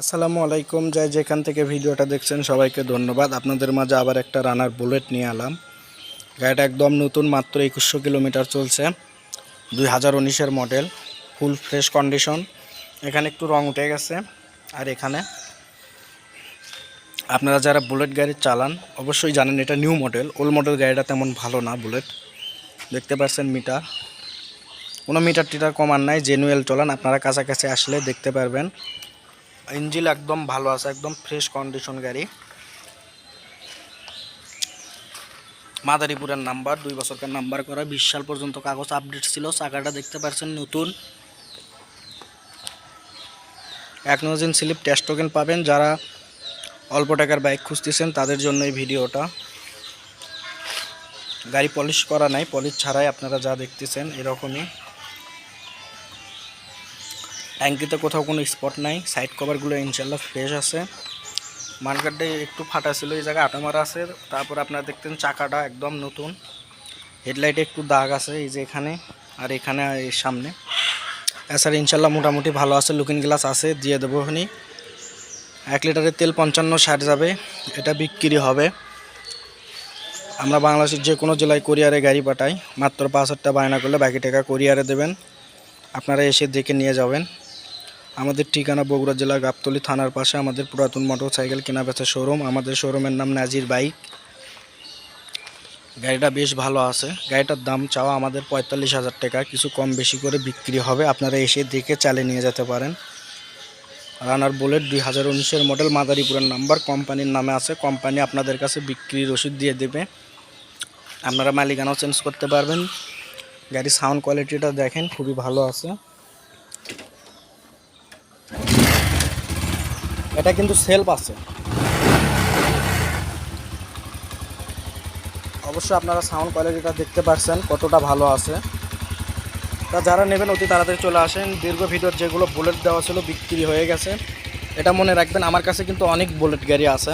আসসালামু আলাইকুম। যাই যেখান থেকে ভিডিওটা দেখছেন, সবাইকে ধন্যবাদ। আপনাদের মাঝে আবার একটা রানার বুলেট নিয়ে এলাম। গাড়িটা একদম নতুন, মাত্র একুশশো কিলোমিটার চলছে। দুই হাজার উনিশের মডেল ফুল ফ্রেশ কন্ডিশন এখানে একটু রং উঠে গেছে। আর এখানে আপনারা যারা বুলেট গাড়ি চালান, অবশ্যই জানেন এটা নিউ মডেল ওল্ড মডেল গাড়িটা তেমন ভালো না বুলেট দেখতে পাচ্ছেন মিটার। কোনো মিটার টিটার কমান নাই জেনুয়েল চলান। আপনারা কাছাকাছি আসলে দেখতে পারবেন। ইঞ্জিল একদম ভালো আছে, একদম ফ্রেশ কন্ডিশন গাড়ি। মাদারীপুরের নাম্বার দুই বছরকার নাম্বার করা বিশ সাল পর্যন্ত কাগজ আপডেট ছিল, চাকাটা দেখতে পাচ্ছেন নতুন। এক নজিন স্লিপ টেস্ট টোকেন পাবেন, যারা অল্প টাকার বাইক খুঁজতেছেন, তাদের জন্য এই ভিডিওটা। গাড়ি পলিশ করা নাই পলিশ ছাড়াই আপনারা যা দেখতেছেন, এরকমই। ট্যাঙ্কিতে কোথাও কোনো স্পট নাই সাইড কভারগুলো ইনশাল্লাহ ফ্রেশ আছে। মানকারটা একটু ফাটা ছিল, এই জায়গায় আটা মারা আছে। তারপর আপনারা দেখতেন চাকাটা একদম নতুন। হেডলাইটে একটু দাগ আছে, এই যে এখানে আর এখানে এই সামনে। এছাড়া ইনশাল্লাহ মোটামুটি ভালো আছে লুকিং গ্লাস আছে, দিয়ে দেবো ওখানে এক লিটারের তেল পঞ্চান্ন, ষাট যাবে, এটা বিক্রি হবে। আমরা বাংলাদেশের যে কোনো জেলায় কোরিয়ারে গাড়ি পাঠাই, মাত্র পাঁচ হাজার টাকা বায়না করলে বাকি টাকা কোরিয়ারে দেবেন। আপনারা এসে দেখে নিয়ে যাবেন। আমাদের ঠিকানা বগুড়া জেলা গাবতলী থানার পাশে আমাদের পুরাতন মোটর সাইকেল কেনা বেচা শোরুম। আমাদের শোরুমের নাম নাজির বাইক। গাড়িটা বেশ ভালো আছে। গাড়িটার দাম চাওয়া আমাদের পঁয়তাল্লিশ হাজার টাকা। কিছু কম বেশি করে বিক্রি হবে। আপনারা এসে দেখে চালিয়ে নিয়ে যেতে পারেন। রানার বুলেট দুই হাজার উনিশের মডেল। মাদারীপুরের নাম্বার। কোম্পানির নামে আছে। কোম্পানি আপনাদের কাছে বিক্রি রসিদ দিয়ে দেবে। আপনারা মালিকানাও চেঞ্জ করতে পারবেন। গাড়ির সাউন্ড কোয়ালিটিটা দেখেন। খুবই ভালো আছে। এটা কিন্তু সেলফ আছে। অবশ্যই আপনারা সাউন্ড কোয়ালিটিটা দেখতে পাচ্ছেন কতটা ভালো আছে। তা যারা নেবেন, অতি তাড়াতাড়ি চলে আসেন। দীর্ঘ ভিডিওর যেগুলো বুলেট দেওয়া ছিল, বিক্রি হয়ে গেছে। এটা মনে রাখবেন, আমার কাছে কিন্তু অনেক বুলেট গাড়ি আছে।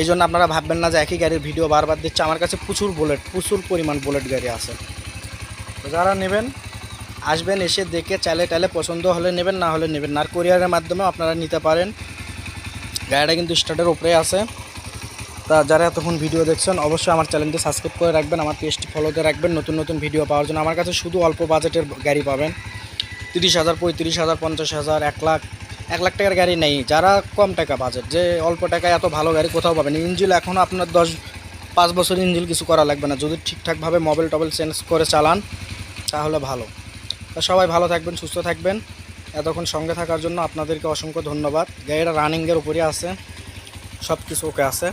এই জন্য আপনারা ভাববেন না যে একই গাড়ির ভিডিও বারবার দিচ্ছে। আমার কাছে প্রচুর বুলেট প্রচুর পরিমাণ বুলেট গাড়ি আছে। তো যারা নেবেন আসবেন, এসে দেখে চালে টালে পছন্দ হলে নেবেন, না হলে নেবেন আর কোরিয়ারের মাধ্যমেও আপনারা নিতে পারেন। গাড়িটা কিন্তু স্টার্টের উপরে আছে। তা যারা এতক্ষণ ভিডিও দেখছেন, অবশ্যই আমার চ্যানেলটি সাবস্ক্রাইব করে রাখবেন, আমার পেজটি ফলোতে রাখবেন। নতুন নতুন ভিডিও পাওয়ার জন্য আমার কাছে শুধু অল্প বাজেটের গাড়ি পাবেন। তিরিশ হাজার, পঁয়ত্রিশ হাজার, পঞ্চাশ হাজার, এক লাখ এক লাখ টাকার গাড়ি নেই। যারা কম টাকা বাজেট যে অল্প টাকায় এত ভালো গাড়ি কোথাও পাবেন? ইঞ্জিল এখনও আপনার দশ, পাঁচ বছর ইঞ্জিল কিছু করা লাগবে না। যদি ঠিকঠাকভাবে মোবাইল টবেল চেঞ্জ করে চালান, তাহলে ভালো। তা সবাই ভালো থাকবেন, সুস্থ থাকবেন। এতক্ষণ সঙ্গে থাকার জন্য আপনাদেরকে অসংখ্য ধন্যবাদ। গাড়িটা রানিংয়ের উপরে আছে সব কিছু ওকে আছে।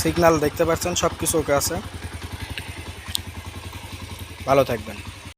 সিগনাল দেখতে পাচ্ছেন সব কিছু ওকে আছে। ভালো থাকবেন।